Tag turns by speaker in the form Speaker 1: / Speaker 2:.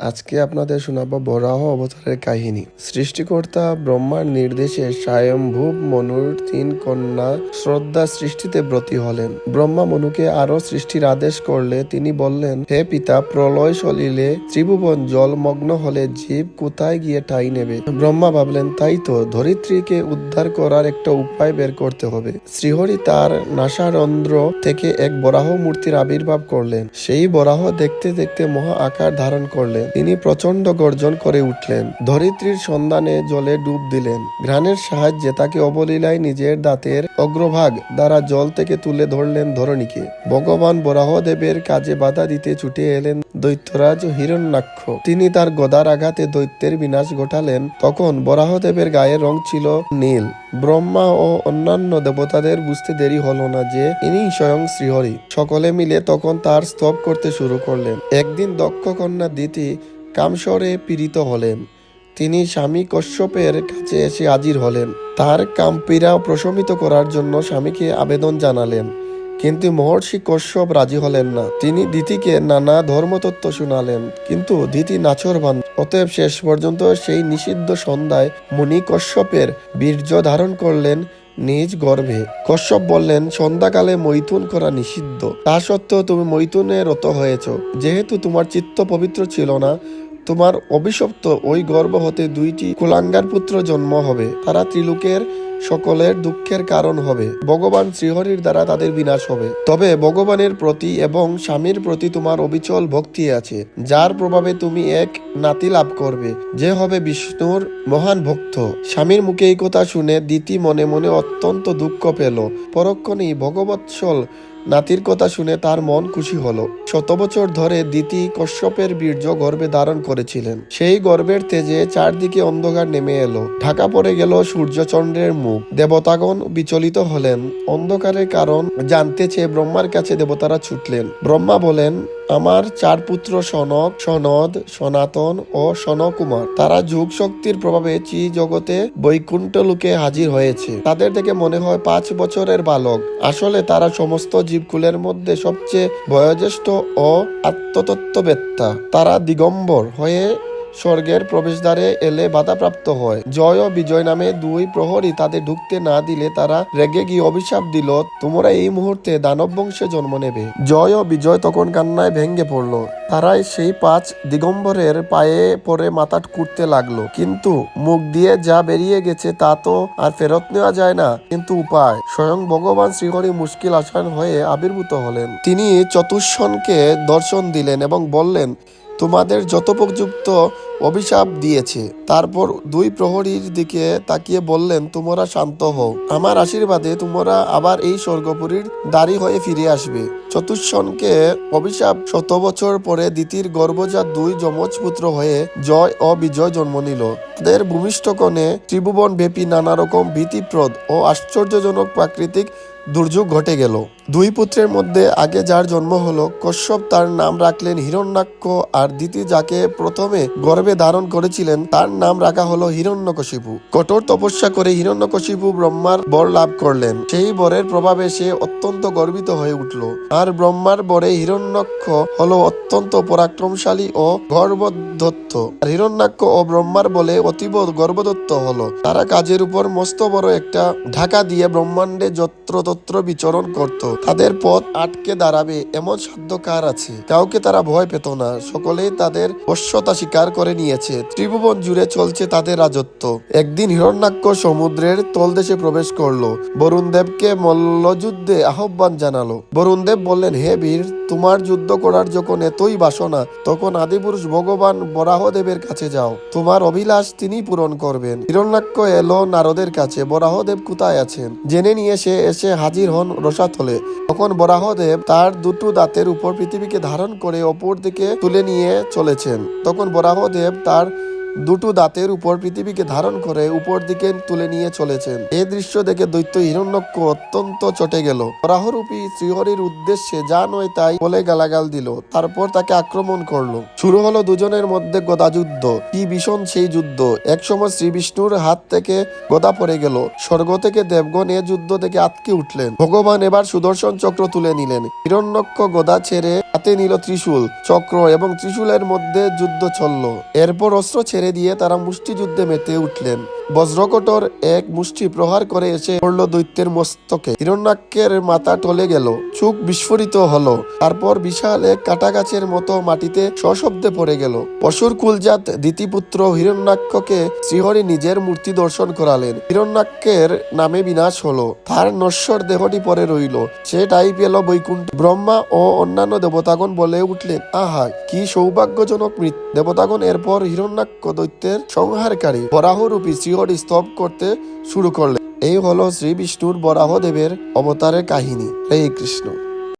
Speaker 1: আজকে আপনাদের শোনাবো বরাহ অবতারের কাহিনী। সৃষ্টিকর্তা ব্রহ্মার নির্দেশে স্বয়ম্ভূব মনুর তিন কন্যা শ্রদ্ধা সৃষ্টিতে ব্রতী হলেন। ব্রহ্মা মনুকে আরও সৃষ্টির আদেশ করলে তিনি বললেন, হে পিতা, প্রলয় সলিলে ত্রিভুবন জলমগ্ন হলে জীব কোথায় গিয়ে ঠাই নেবে? ব্রহ্মা ভাবলেন, তাই তো, ধরিত্রীকে উদ্ধার করার একটা উপায় বের করতে হবে। শ্রীহরি তার নাসারন্ধ্র থেকে এক বরাহ মূর্তির আবির্ভাব করলেন। সেই বরাহ দেখতে দেখতে মহা আকার ধারণ করলেন। তিনি প্রচণ্ড গর্জন করে উঠলেন। ধরিত্রীর সন্ধানে জলে ডুব দিলেন। ঘ্রাণের সাহায্যে তাকে অবলীলায় নিজের দাঁতের অগ্রভাগ দ্বারা জল থেকে তুলে ধরলেন ধরণীকে। ভগবান বরাহদেবের কাজে বাধা দিতে ছুটে এলেন দৈত্যরাজ হিরণ্যাক্ষ। তিনি তার গদার আঘাতে দৈত্যের বিনাশ ঘটালেন। তখন বরাহদেবের গায়ের রং ছিল নীল। ব্রহ্মা ও অন্যান্য দেবতাদের বুঝতে দেরি হলো না যে ইনি স্বয়ং শ্রীহরি। সকলে মিলে তখন তার স্তব করতে শুরু করলেন। একদিন দক্ষ কন্যা দিতি কামস্বরে পীড়িত হলেন। তিনি স্বামী কশ্যপের কাছে এসে হাজির হলেন। তার কাম্পীরা প্রশমিত করার জন্য স্বামীকে আবেদন জানালেন। কিন্তু মহর্ষি কশ্যপ রাজি হলেন না। তিনি দিতিকে নানা ধর্মতত্ত্ব শুনালেন, কিন্তু দিতি নাচরবান অতএব শেষ পর্যন্ত সেই নিষিদ্ধ সন্ধ্যায় মুনি কশ্যপের বীর্য ধারণ করলেন নিজ গর্ভে। কশ্যপ বললেন, সন্ধ্যাকালে মৈথুন করা নিষিদ্ধ। তা সত্ত্বেও তুমি মৈথুনে রত হয়েছ। যেহেতু তোমার চিত্ত পবিত্র ছিল না তোমার অভিশপ্ত ওই গর্ভ হতে দুইটি কুলাঙ্গার পুত্র জন্ম হবে। তারা ত্রিলোকের সকলের দুঃখের কারণ হবে। ভগবান শ্রীহরির দ্বারা তাদের বিনাশ হবে। তবে ভগবানের প্রতি এবং স্বামীর প্রতি তোমার অবিচল ভক্তি আছে, যার প্রভাবে তুমি এক নাতি লাভ করবে, যে হবে বিষ্ণুর মহান ভক্ত। স্বামীর মুখে এই কথা শুনে দিতি মনে মনে অত্যন্ত দুঃখ পেল। পরক্ষণেই ভগবৎসল নাতির কথা শুনে তার মন খুশি হলো। শত বছর ধরে দিতি কশ্যপের বীর্য গর্ভে ধারণ করেছিলেন। সেই গর্ভের তেজে চারদিকে অন্ধকার নেমে এলো। ঢাকা পড়ে গেল সূর্যচন্দ্রের মুখ। দেবতাগণ বিচলিত হলেন। অন্ধকারের কারণ জানতে চেয়ে ব্রহ্মার কাছে দেবতারা ছুটলেন। ব্রহ্মা বলেন আমার চার পুত্র সনক সনদ, সনাতন ও সনকুমার। তারা যুগ শক্তির প্রভাবে চি জগতে বৈকুণ্ঠ লোকে হাজির হয়েছে। তাদের থেকে মনে হয় পাঁচ বছরের বালক। আসলে তারা সমস্ত জীবকুলের মধ্যে সবচেয়ে বয়োজ্যেষ্ঠ ও আত্মতত্ত্ববেত্তা। তারা দিগম্বর হয়ে স্বর্গের প্রবেশদ্বারে এলে বাধাপ্রাপ্ত হয়। জয় ও বিজয় নামে দুই প্রহরী তাদের ঢুকতে না দিলে তারা রেগে গিয়ে অভিশাপ দিল, তোমরা এই মুহূর্তে দানব বংশে জন্ম নেবে। জয় ও বিজয় তখন কান্নায় ভেঙ্গে পড়ল। তারাই সেই পাঁচ দিগম্বরের পায়ে পরে মাথা কুটতে লাগল। কিন্তু মুখ দিয়ে যা বেরিয়ে গেছে তা তো আর ফেরত নেওয়া যায় না। কিন্তু উপায়, স্বয়ং ভগবান শ্রীহরি মুশকিল আসান হয়ে আবির্ভূত হলেন। তিনি চতুষ্ষণকে দর্শন দিলেন এবং বললেন তোমাদের যথোপযুক্ত অভিশাপ দিয়েছে, তারপর দুই প্রহরীর দিকে তাকিয়ে বললেন, তোমরা শান্ত হও। আমার আশীর্বাদে তোমরা আবার এই স্বর্গপুরীর দাড়ি হয়ে ফিরে আসবে। চতুষ্ষণকে অভিশাপ শত বছর পরে দ্বিতীয় গর্ভজাত দুই যমজ পুত্র হয়ে জয় ও বিজয় জন্ম নিল। তাদের ভূমিষ্ঠ কণে ত্রিভুবন ব্যাপী নানা রকম ভীতিপ্রদ ও আশ্চর্যজনক প্রাকৃতিক দুর্যোগ ঘটে গেল। দুই পুত্রের মধ্যে আগে যার জন্ম হলো, কশ্যপ তার নাম রাখলেন হিরণ্যাক্ষ, আর দ্বিতীয় যাকে প্রথমে গর্ভে ধারণ করেছিলেন, তার নাম রাখা হলো হিরণ্যকশিপু। কঠোর তপস্যা করে হিরণ্যকশিপু ব্রহ্মার বর লাভ করলেন। সেই বরের প্রভাবে সে অত্যন্ত গর্বিত হয়ে উঠল। আর ব্রহ্মার বরে হিরণ্যক্ষ হলো অত্যন্ত পরাক্রমশালী ও গর্ভদত্ত আর হিরণ্যাক্ষ ও ব্রহ্মার বলে অতীব গর্ভদত্ত হলো। তারা কাজের উপর মস্ত বড় একটা ঢাকা দিয়ে ব্রহ্মাণ্ডে যত্রতত্র বিচরণ করত। তাদের পথ আটকে দাঁড়াবে এমন সাধ্য কার আছে। কাউকে তারা ভয় পেত না। সকলেই তাদের বশ্যতা স্বীকার করে নিয়েছে। ত্রিভুবন জুড়ে চলছে তাদের রাজত্ব। একদিন হিরণ্যাক্ষ সমুদ্রের তলদেশে প্রবেশ করল। বরুণদেবকে মল্লযুদ্ধে আহ্বান জানালো। বরুণদেব বললেন, হে বীর, তোমার যুদ্ধ করার যখন এতই বাসনা, তখন আদিপুরুষ ভগবান বরাহদেবের কাছে যাও। তোমার অভিলাষ তিনি পূরণ করবেন। হিরণ্যাক্ষ এলো নারদের কাছে। বরাহদেব কোথায় আছেন? জেনে নিয়ে সে এসে হাজির হন রসাতলে তখন বরাহদেব তার দুটো দাঁতের উপর পৃথিবীকে ধারণ করে অপর দিকে তুলে নিয়ে চলেছেন। তখন বরাহদেব তার দুটো দাঁতের উপর পৃথিবীকে ধারণ করে উপর দিকে তুলে নিয়ে চলেছেন। এই দৃশ্য দেখে দৈত্য হিরণ্যক্ষ অত্যন্ত চটে গেল। বরাহরূপী শ্রীহরির উদ্দেশ্যে যা নয় তাই বলে গালাগাল দিল। তারপর তাকে আক্রমণ করল। শুরু হলো দুজনের মধ্যে গদা যুদ্ধ কি ভীষণ সেই যুদ্ধ। একসময় শ্রী বিষ্ণুর হাত থেকে গদা পড়ে গেল। স্বর্গ থেকে দেবগণ এ যুদ্ধ থেকে আটকে উঠলেন। ভগবান এবার সুদর্শন চক্র তুলে নিলেন। হিরণ্যক্ষ গদা ছেড়ে হাতে নিল ত্রিশূল। চক্র এবং ত্রিশূলের মধ্যে যুদ্ধ চলল। এরপর অস্ত্র ছেড়ে দিয়ে তারা মুষ্টিযুদ্ধে মেতে উঠলেন। বজ্রকটর এক মুষ্টি প্রহার করে এসে পড়ল দৈত্যের মস্তকে। হিরণ্যাক্ষের মাথা টলে গেল চোখ বিস্ফোরিত হলো। তারপর বিশাল এক কাটা গাছের মতো মাটিতে সশব্দে পড়ে গেল। পশুর কুলজাত দিতিপুত্র হিরণ্যাক্ষকে শ্রীহরি নিজের মূর্তি দর্শন করালেন। হিরণ্যাক্ষের নামে বিনাশ হলো, তার নশ্বর দেহটি পরে রইল। সেটাই পেল বৈকুণ্ঠ। ব্রহ্মা ও অন্যান্য দেবতাগণ বলে উঠলেন, আহা, কি সৌভাগ্যজনক মৃত্যু। দেবতাগণ এরপর হিরণ্যাক্ষ দৈত্যের সংহারকারী, বরাহরূপী শ্রীহরি স্তব করতে শুরু করলেন। এই হলো শ্রী বিষ্ণুর বরাহদেবের অবতারের কাহিনী। হরে কৃষ্ণ।